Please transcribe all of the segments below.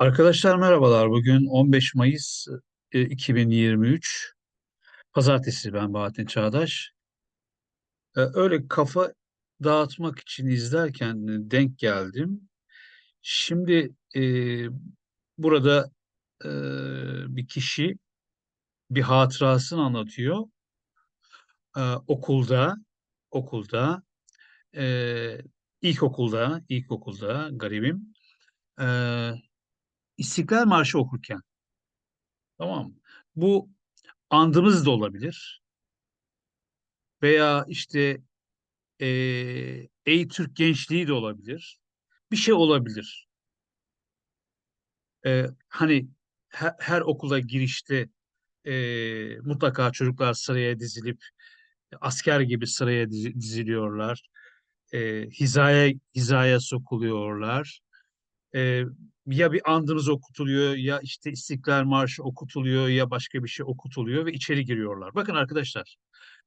Arkadaşlar merhabalar. Bugün 15 Mayıs e, 2023. Pazartesi ben Bahattin Çağdaş. E, Öyle kafa dağıtmak için izlerken e, denk geldim. Şimdi e, burada e, bir kişi bir hatırasını anlatıyor. E, okulda, okulda, e, ilkokulda, ilkokulda garibim, e, İstiklal Marşı okurken, tamam mı? Bu andımız da olabilir. Veya işte eee Ey Türk Gençliği de olabilir. Bir şey olabilir. Eee, hani her, her okula girişte eee, mutlaka çocuklar sıraya dizilip asker gibi sıraya dizi- diziliyorlar. Eee, hizaya hizaya sokuluyorlar. Eee, ya bir andımız okutuluyor ya işte İstiklal Marşı okutuluyor ya başka bir şey okutuluyor ve içeri giriyorlar. Bakın arkadaşlar,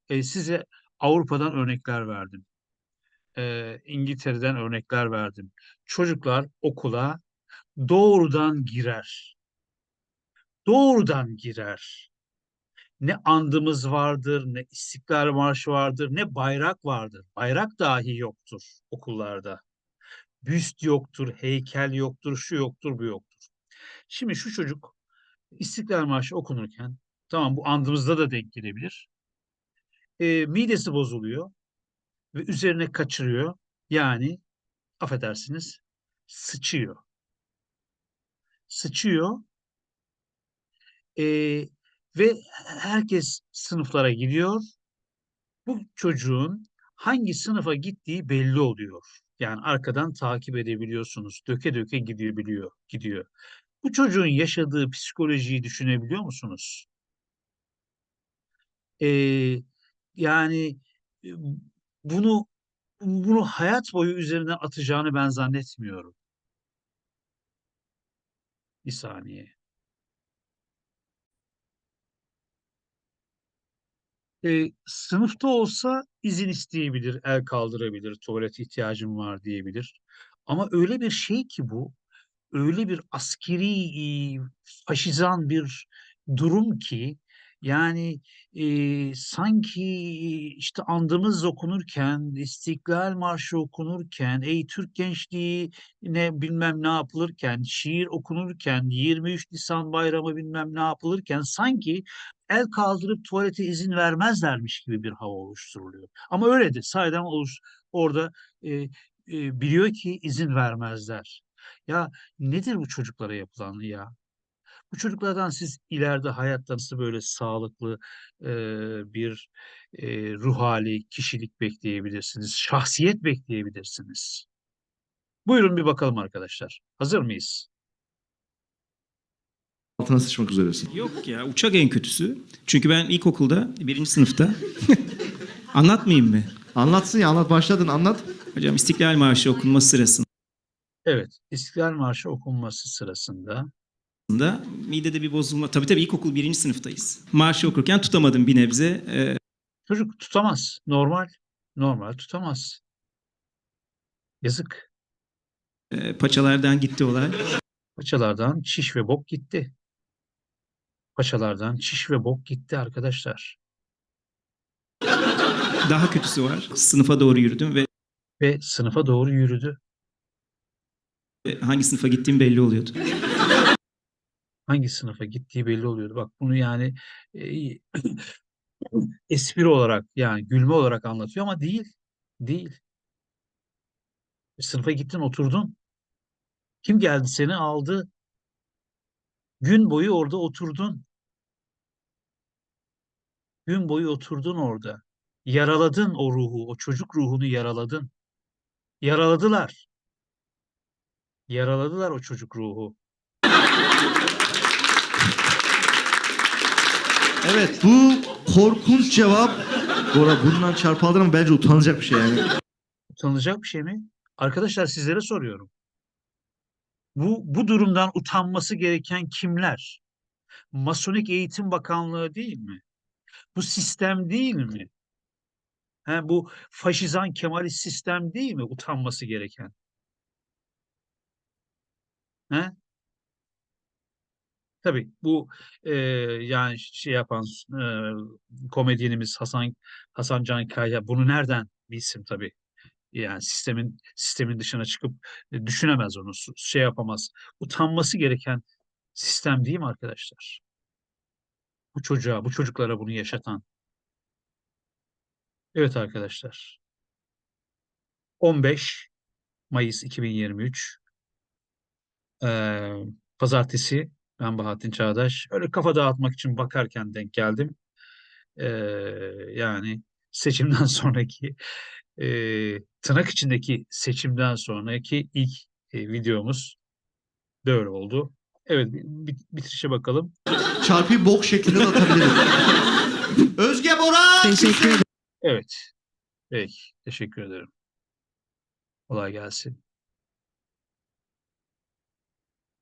e, size Avrupa'dan örnekler verdim. e, İngiltere'den örnekler verdim. Çocuklar okula doğrudan girer. Doğrudan girer. Ne andımız vardır, ne İstiklal Marşı vardır, ne bayrak vardır. Bayrak dahi yoktur okullarda. Büst yoktur, heykel yoktur, şu yoktur, bu yoktur. Şimdi şu çocuk İstiklal Marşı okunurken, tamam bu andımızda da denk gelebilir. E, midesi bozuluyor ve üzerine kaçırıyor. Yani affedersiniz sıçıyor. Sıçıyor e, ve herkes sınıflara gidiyor. Bu çocuğun hangi sınıfa gittiği belli oluyor. Yani arkadan takip edebiliyorsunuz. Döke döke gidiyor biliyor, gidiyor. Bu çocuğun yaşadığı psikolojiyi düşünebiliyor musunuz? E, yani e, bunu bunu hayat boyu üzerinden atacağını ben zannetmiyorum. Bir saniye. E, sınıfta olsa izin isteyebilir, el kaldırabilir, tuvalet ihtiyacım var diyebilir. Ama öyle bir şey ki bu, öyle bir askeri e, faşizan bir durum ki yani e, sanki işte andımız okunurken, İstiklal Marşı okunurken, Ey Türk Gençliği ne bilmem ne yapılırken, şiir okunurken, 23 Nisan Bayramı bilmem ne yapılırken sanki el kaldırıp tuvalete izin vermezlermiş gibi bir hava oluşturuluyor. Ama öyledir. Sahiden oluş, orada e, e, biliyor ki izin vermezler. Ya nedir bu çocuklara yapılan ya? Bu çocuklardan siz ileride hayatta nasıl böyle sağlıklı e, bir e, ruh hali, kişilik bekleyebilirsiniz, şahsiyet bekleyebilirsiniz. Buyurun bir bakalım arkadaşlar. Hazır mıyız? altına sıçmak üzeresin. Yok ya uçak en kötüsü. Çünkü ben ilkokulda birinci sınıfta anlatmayayım mı? Anlatsın ya anlat başladın anlat. Hocam İstiklal Marşı okunması sırasında Evet, İstiklal Marşı okunması sırasında midede bir bozulma. Tabii tabii ilkokul birinci sınıftayız. Marşı okurken tutamadım bir nebze. Ee, çocuk tutamaz. Normal. Normal tutamaz. Yazık. e, paçalardan gitti olay. Paçalardan çiş ve bok gitti. Paçalardan çiş ve bok gitti arkadaşlar. Daha kötüsü var. Sınıfa doğru yürüdüm ve Ve sınıfa doğru yürüdü. e, hangi sınıfa gittiğim belli oluyordu. Hangi sınıfa gittiği belli oluyordu. Bak bunu yani e, espri olarak yani gülme olarak anlatıyor ama değil. Değil. Sınıfa gittin oturdun. Kim geldi seni aldı. Gün boyu orada oturdun. Gün boyu oturdun orada. Yaraladın o ruhu, o çocuk ruhunu yaraladın. Yaraladılar. Yaraladılar o çocuk ruhu. Evet bu korkunç cevap. Bora bundan çarpıldın ama bence utanacak bir şey yani. Utanılacak bir şey mi? Arkadaşlar sizlere soruyorum. Bu, bu durumdan utanması gereken kimler? Masonik Eğitim Bakanlığı değil mi? Bu sistem değil mi? He, bu faşizan Kemalist sistem değil mi utanması gereken? He? Tabii bu e, yani şey yapan e, komedyenimiz Hasan Hasan Can Kaya bunu nereden bilsin tabii. Yani sistemin sistemin dışına çıkıp e, düşünemez onu, şey yapamaz. Utanması gereken sistem değil mi arkadaşlar? Bu çocuğa, bu çocuklara bunu yaşatan. Evet arkadaşlar. 15 Mayıs 2023 eee, Pazartesi ben Bahattin Çağdaş. Öyle kafa dağıtmak için bakarken denk geldim. Eee, yani seçimden sonraki eee, tırnak içindeki seçimden sonraki ilk e, videomuz böyle oldu. Evet bir, bitirişe bakalım. Çarpıyı bok şeklinde de atabilirim. Özge Boran! Teşekkür ederim. Evet. Peki. Teşekkür ederim. Kolay gelsin.